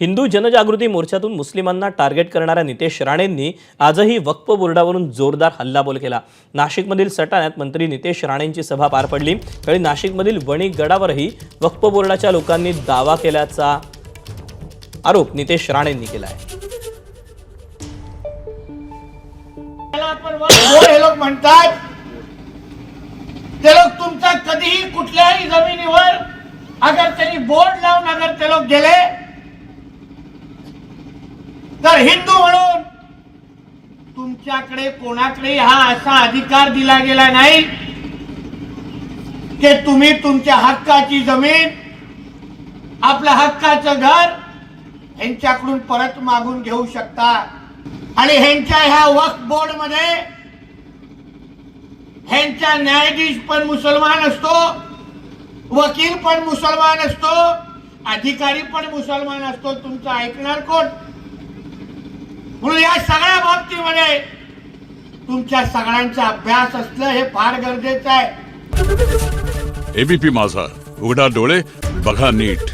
हिंदू जनजागृती मोर्चातून मुस्लिमांना टार्गेट करणाऱ्या नितेश राणेंनी आजही वक्फ बोर्डावरून जोरदार हल्लाबोल केला. नाशिकमधील सटाण्यात मंत्री नितेश राणेंची सभा पार पडली. त्यावेळी नाशिकमधील वणी गडावरही वक्फ बोर्डाच्या लोकांनी दावा केल्याचा आरोप नितेश राणेंनी केला आहे हे लोक म्हणतात ते लोक तुमचा कधीही कुठल्याही जमिनीवर अगर त्यांनी बोर्ड लावून अगर ते लोक गेले तर हिंदू म्हणून तुमच्याकडे कोणाकडे हा असा अधिकार दिला गेला नाही की तुम्ही तुमच्या हक्काची जमीन आपल्या हक्काचं घर ह्यांच्याकडून परत मागून घेऊ शकता. आणि ह्यांच्या ह्या वक्फ बोर्डमध्ये ह्यांचा न्यायाधीश पण मुसलमान असतो वकील पण मुसलमान असतो अधिकारी पण मुसलमान असतो. तुमचं ऐकणार कोण? म्हणून या सगळ्या बाबतीमध्ये तुमच्या सगळ्यांचा अभ्यास असणं हे फार गरजेचं आहे. एबीपी माझा. उघडा डोळे बघा नीट.